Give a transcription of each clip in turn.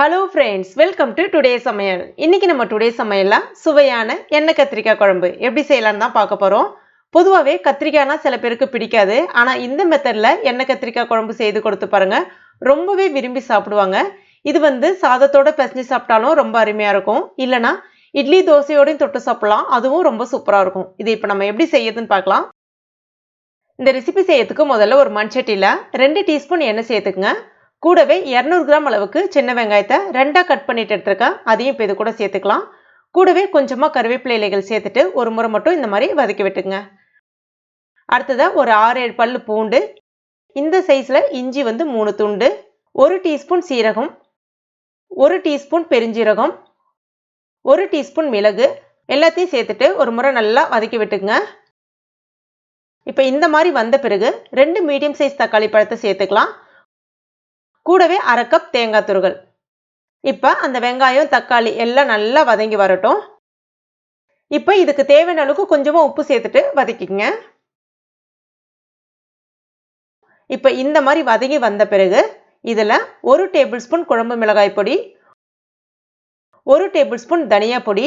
Hello friends welcome to today சமையல் இன்னைக்கு நம்ம டுடே சமையலில் சுவையான எண்ணெய் கத்திரிக்காய் குழம்பு எப்படி செய்யலாம்னு தான் பார்க்க போகிறோம் பொதுவாகவே கத்திரிக்காய்னா சில பேருக்கு பிடிக்காது. ஆனால் இந்த மெத்தடில் எண்ணெய் கத்திரிக்காய் குழம்பு செய்து கொடுத்து பாருங்க. ரொம்பவே விரும்பி சாப்பிடுவாங்க. இது வந்து சாதத்தோட பிசைஞ்சு சாப்பிட்டாலும் ரொம்ப அருமையாக இருக்கும். இல்லைனா இட்லி தோசையோடையும் தொட்டு சாப்பிடலாம். அதுவும் ரொம்ப சூப்பராக இருக்கும். இது இப்போ நம்ம எப்படி செய்யறதுன்னு பார்க்கலாம். இந்த ரெசிபி செய்யறதுக்கு முதல்ல ஒரு மண்சட்டியில் ரெண்டு டீஸ்பூன் எண்ணெய் சேர்த்துக்குங்க. கூடவே இரநூறு கிராம் அளவுக்கு சின்ன வெங்காயத்தை ரெண்டாக கட் பண்ணிட்டு எடுத்துருக்கேன் அதையும் இப்போ இது கூட சேர்த்துக்கலாம். கூடவே கொஞ்சமாக கருவேப்பிலை இலைகள் சேர்த்துட்டு ஒரு முறை மட்டும் இந்த மாதிரி வதக்கி விட்டுங்க அடுத்ததாக ஒரு ஆறு ஏழு பல் பூண்டு இந்த சைஸில் இஞ்சி வந்து மூணு துண்டு ஒரு டீஸ்பூன் சீரகம் ஒரு டீஸ்பூன் பெருஞ்சீரகம் ஒரு டீஸ்பூன் மிளகு எல்லாத்தையும் சேர்த்துட்டு ஒரு முறை நல்லா வதக்கி விட்டுங்க இப்போ இந்த மாதிரி வந்த பிறகு ரெண்டு மீடியம் சைஸ் தக்காளி பழத்தை சேர்த்துக்கலாம். கூடவே அரை கப் தேங்காய் துருகள் இப்போ அந்த வெங்காயம் தக்காளி எல்லாம் நல்லா வதங்கி வரட்டும். இப்போ இதுக்கு தேவையான அளவுக்கு கொஞ்சமாக உப்பு சேர்த்துட்டு வதக்கிக்கங்க. இப்போ இந்த மாதிரி வதங்கி வந்த பிறகு இதில் ஒரு டேபிள் ஸ்பூன் குழம்பு மிளகாய் பொடி ஒரு டேபிள் ஸ்பூன் தனியா பொடி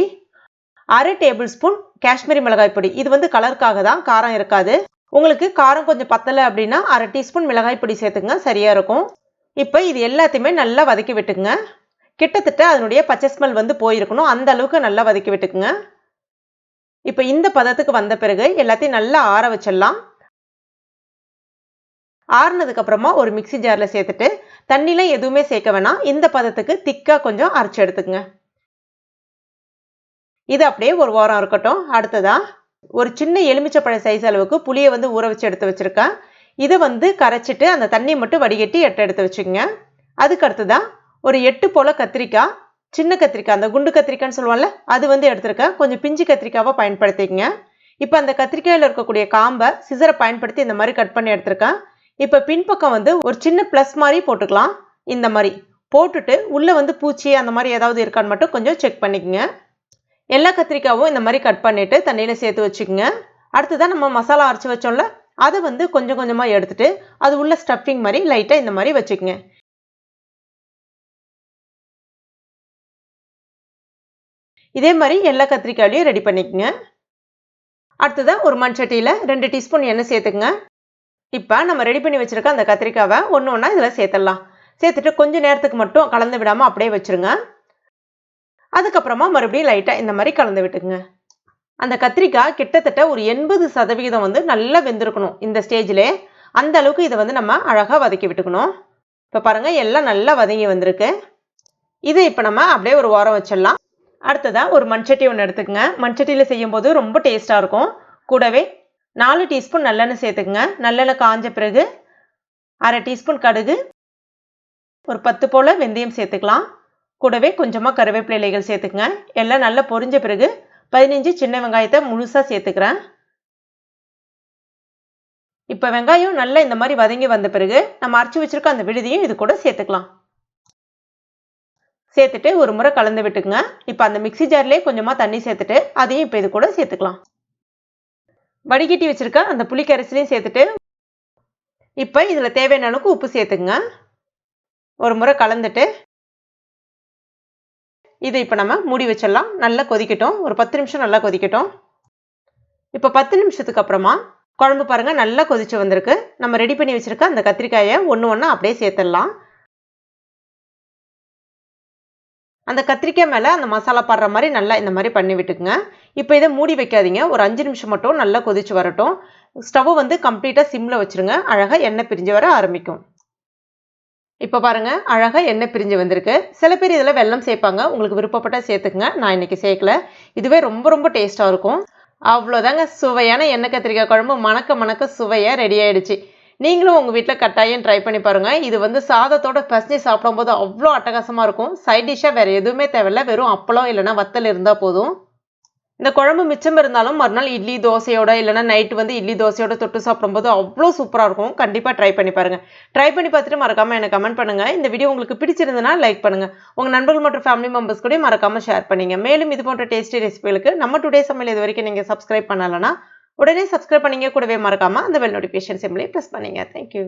அரை டேபிள் ஸ்பூன் காஷ்மீரி மிளகாய் பொடி. இது வந்து கலருக்காக தான் காரம் இருக்காது. உங்களுக்கு காரம் கொஞ்சம் பத்தலை அப்படின்னா அரை டீஸ்பூன் மிளகாய் பொடி சேர்த்துங்க சரியாக இருக்கும். இப்போ இது எல்லாத்தையுமே நல்லா வதக்கி விட்டுக்குங்க. கிட்டத்தட்ட அதனுடைய பச்சை ஸ்மெல் வந்து போயிருக்கணும். அந்த அளவுக்கு நல்லா வதக்கி விட்டுக்குங்க. இப்போ இந்த பதத்துக்கு வந்த பிறகு எல்லாத்தையும் நல்லா ஆற வச்சிடலாம். ஆறுனதுக்கப்புறமா ஒரு மிக்சி ஜாரில் சேர்த்துட்டு தண்ணிலாம் எதுவுமே சேர்க்க வேணாம். இந்த பதத்துக்கு திக்காக கொஞ்சம் அரைச்சி எடுத்துக்குங்க. இது அப்படியே ஒரு வாரம் இருக்கட்டும். அடுத்ததா ஒரு சின்ன எலுமிச்சப்பழ சைஸ் அளவுக்கு புளியை வந்து ஊற வச்சு எடுத்து வச்சிருக்கேன். இதை வந்து கரைச்சிட்டு அந்த தண்ணியை மட்டும் வடிகட்டி எட்டை எடுத்து வச்சுக்கோங்க. அதுக்கு அடுத்ததான் ஒரு எட்டு போல் கத்திரிக்காய் சின்ன கத்திரிக்காய் அந்த குண்டு கத்திரிக்காய்ன்னு சொல்லுவாங்கல்ல அது வந்து எடுத்திருக்கேன். கொஞ்சம் பிஞ்சு கத்திரிக்காவை பயன்படுத்திக்கங்க. இப்போ அந்த கத்திரிக்காயில் இருக்கக்கூடிய காம்பை சிசரை பயன்படுத்தி இந்த மாதிரி கட் பண்ணி எடுத்திருக்கேன். இப்போ பின்பக்கம் வந்து ஒரு சின்ன ப்ளஸ் மாதிரி போட்டுக்கலாம். இந்த மாதிரி போட்டுட்டு உள்ளே வந்து பூச்சி அந்த மாதிரி ஏதாவது இருக்கான்னு மட்டும் கொஞ்சம் செக் பண்ணிக்கோங்க. எல்லா கத்திரிக்காவும் இந்த மாதிரி கட் பண்ணிவிட்டு தண்ணியில் சேர்த்து வச்சுக்கோங்க. அடுத்ததான் நம்ம மசாலா அரைச்சி வச்சோம்ல அதை வந்து கொஞ்சம் கொஞ்சமாக எடுத்துட்டு அது உள்ள ஸ்டஃபிங் மாதிரி லைட்டாக இந்த மாதிரி வச்சுக்கோங்க. இதே மாதிரி எல்லா கத்திரிக்காயிலையும் ரெடி பண்ணிக்கோங்க. அடுத்ததாக ஒரு மண் சட்டியில் ரெண்டு டீஸ்பூன் எண்ணெய் சேர்த்துக்குங்க. இப்போ நம்ம ரெடி பண்ணி வச்சுருக்க அந்த கத்திரிக்காவை ஒன்று ஒன்றா இதில் சேர்த்துடலாம். சேர்த்துட்டு கொஞ்சம் நேரத்துக்கு மட்டும் கலந்து விடாமல் அப்படியே வச்சுருங்க. அதுக்கப்புறமா மறுபடியும் லைட்டாக இந்த மாதிரி கலந்து விட்டுக்குங்க. அந்த கத்திரிக்காய் கிட்டத்தட்ட ஒரு எண்பது சதவிகிதம் வந்து நல்லா வெந்திருக்கணும் இந்த ஸ்டேஜில். அந்த அளவுக்கு இதை வந்து நம்ம அழகாக வதக்கி விட்டுக்கணும். இப்போ பாருங்கள் எல்லாம் நல்லா வதங்கி வந்திருக்கு. இதை இப்போ நம்ம அப்படியே ஒரு வாரம் வச்சிடலாம். அடுத்ததாக ஒரு மண்சட்டி ஒன்று எடுத்துக்கோங்க. மண்சட்டியில் செய்யும்போது ரொம்ப டேஸ்ட்டாக இருக்கும். கூடவே நாலு டீஸ்பூன் நல்லெண்ணெய் சேர்த்துக்குங்க. நல்லெண்ணெய் காஞ்ச பிறகு அரை டீஸ்பூன் கடுகு ஒரு பத்து போல் வெந்தயம் சேர்த்துக்கலாம். கூடவே கொஞ்சமாக கருவேப்பிலை இலைகள் சேர்த்துக்குங்க. எல்லாம் நல்லா பொரிஞ்ச பிறகு பதினஞ்சு சின்ன வெங்காயத்தை முழுசாக சேர்த்துக்கிறேன். இப்போ வெங்காயம் நல்லா இந்த மாதிரி வதங்கி வந்த பிறகு நம்ம அரைச்சி வச்சுருக்க அந்த விடுதியும் இது கூட சேர்த்துக்கலாம். சேர்த்துட்டு ஒரு முறை கலந்து விட்டுக்குங்க. இப்போ அந்த மிக்சி ஜார்லேயே கொஞ்சமாக தண்ணி சேர்த்துட்டு அதையும் இப்போ இது கூட சேர்த்துக்கலாம். வடிகட்டி வச்சுருக்க அந்த புளிக்கரைசிலையும் சேர்த்துட்டு இப்போ இதில் தேவையான அளவுக்கு உப்பு சேர்த்துக்குங்க. ஒரு முறை கலந்துட்டு இதை இப்போ நம்ம மூடி வச்சிடலாம். நல்லா கொதிக்கட்டும். ஒரு பத்து நிமிஷம் நல்லா கொதிக்கட்டும். இப்போ பத்து நிமிஷத்துக்கு அப்புறமா குழம்பு பாருங்கள் நல்லா கொதிச்சு வந்திருக்கு. நம்ம ரெடி பண்ணி வச்சுருக்க அந்த கத்திரிக்காயை ஒன்று ஒன்றா அப்படியே சேர்த்துடலாம். அந்த கத்திரிக்காய் மேலே அந்த மசாலா படுற மாதிரி நல்லா இந்த மாதிரி பண்ணி விட்டுக்குங்க. இப்போ இதை மூடி வைக்காதீங்க. ஒரு அஞ்சு நிமிஷம் மட்டும் நல்லா கொதிச்சு வரட்டும். ஸ்டவ் வந்து கம்ப்ளீட்டாக சிம்மில் வச்சுருங்க. அழகாக எண்ணெய் பிரிஞ்சு வர ஆரம்பிக்கும். இப்போ பாருங்கள் அழகாக எண்ணெய் பிரிஞ்சு வந்திருக்கு. சில பேர் இதில் வெள்ளம் சேர்ப்பாங்க. உங்களுக்கு விருப்பப்பட்ட சேர்த்துக்குங்க. நான் இன்றைக்கி சேர்க்கல. இதுவே ரொம்ப ரொம்ப டேஸ்ட்டாக இருக்கும். அவ்வளோதாங்க சுவையான எண்ணெய் கத்திரிக்காய் குழம்பு மணக்க மணக்க சுவையாக ரெடி ஆகிடுச்சு நீங்களும் உங்கள் வீட்டில் கட்டாயம் ட்ரை பண்ணி பாருங்கள் இது வந்து சாதத்தோட பசஞ்சு சாப்பிடும்போது அவ்வளோ அட்டகாசமாக இருக்கும். சைட் டிஷ்ஷாக வேறு எதுவுமே தேவையில்ல. வெறும் அப்பளம் இல்லைனா வத்தல் இருந்தால் போதும். இந்த குழம்பு மிச்சம் இருந்தாலும் மறுநாள் இட்லி தோசையோட இல்லைனா நைட்டு வந்து இட்லி தோசையோட தொட்டு சாப்பிடும்போது அவ்வளோ சூப்பராக இருக்கும். கண்டிப்பாக ட்ரை பண்ணி பாருங்கள் ட்ரை பண்ணி பார்த்துட்டு மறக்காமல் எனக்கு கமெண்ட் பண்ணுங்கள் இந்த வீடியோ உங்களுக்கு பிடிச்சிருந்தனா லைக் பண்ணுங்கள் உங்கள் நண்பர்கள் மற்றும் ஃபேமிலி மெம்பர்ஸ் கூட மறக்காமல் ஷேர் பண்ணிங்க. மேலும் இது போன்ற டேஸ்டி ரெசிபிகளுக்கு நம்ம டுடே சமையல் இது வரைக்கும் நீங்கள் சப்ஸ்கிரைப் பண்ணலைன்னா உடனே சப்ஸ்கிரைப் பண்ணிங்க. கூடவே மறக்காமல் அந்த பெல் நோட்டிஃபிகேஷன் சிம்லேயே ப்ரெஸ் பண்ணிங்க. Thank you